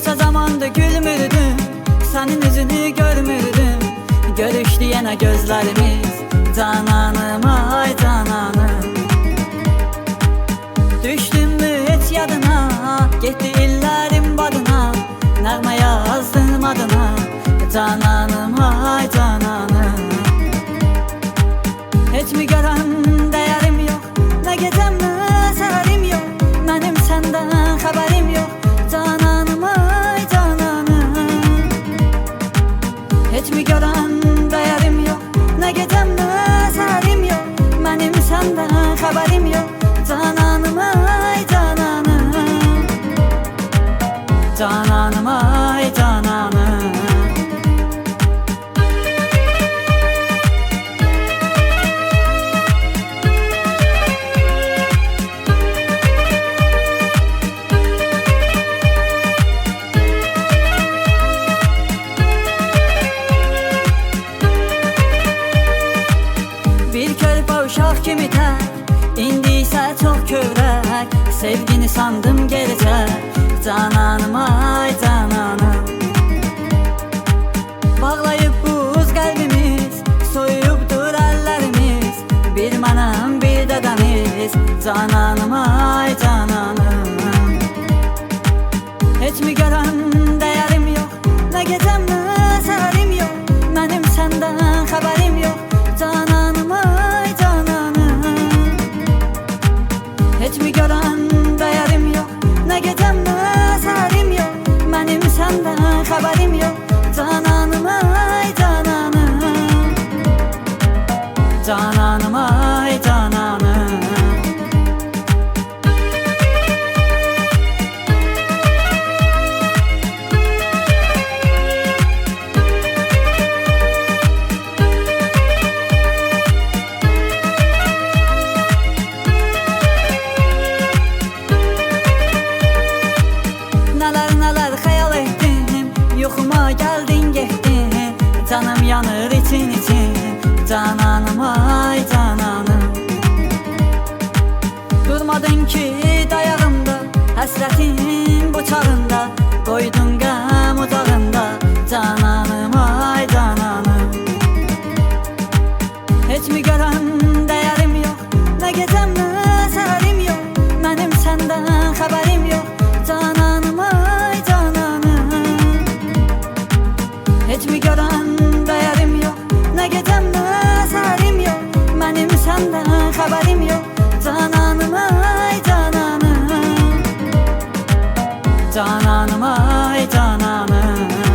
Neçə zamanda gülmürdüm Sənin üzünü görmürdüm. Görüşdü yenə gözlərimiz Cananım ay cananım. Düşdünmü heç yadına Getdi illərim badına Nəğmə yazdım adına Cananım Səndən xəbərim yox Cananım, ay cananım. Cananım, İndi isə çox kövrək Sevgini sandım gələcək Cananım ay cananım. Bağlayıb buz qəlbimiz Soyubdur əllərimiz Bir mənəm bir də dəniz Cananım ay cananım ki dayağımda Həsrətin bıçağında Qoydun qəm ocağında Cananım ay cananım. Heç mi görən dəyərim yox Nə gecəm, nə səhərim yox Mənim səndən xəbərim yox Cananım, ay cananım. Heç mi görən dəyərim yox Nə gecəm, nə səhərim yox Mənim səndən xəbərim yox Cananım, cananıma ey cananım.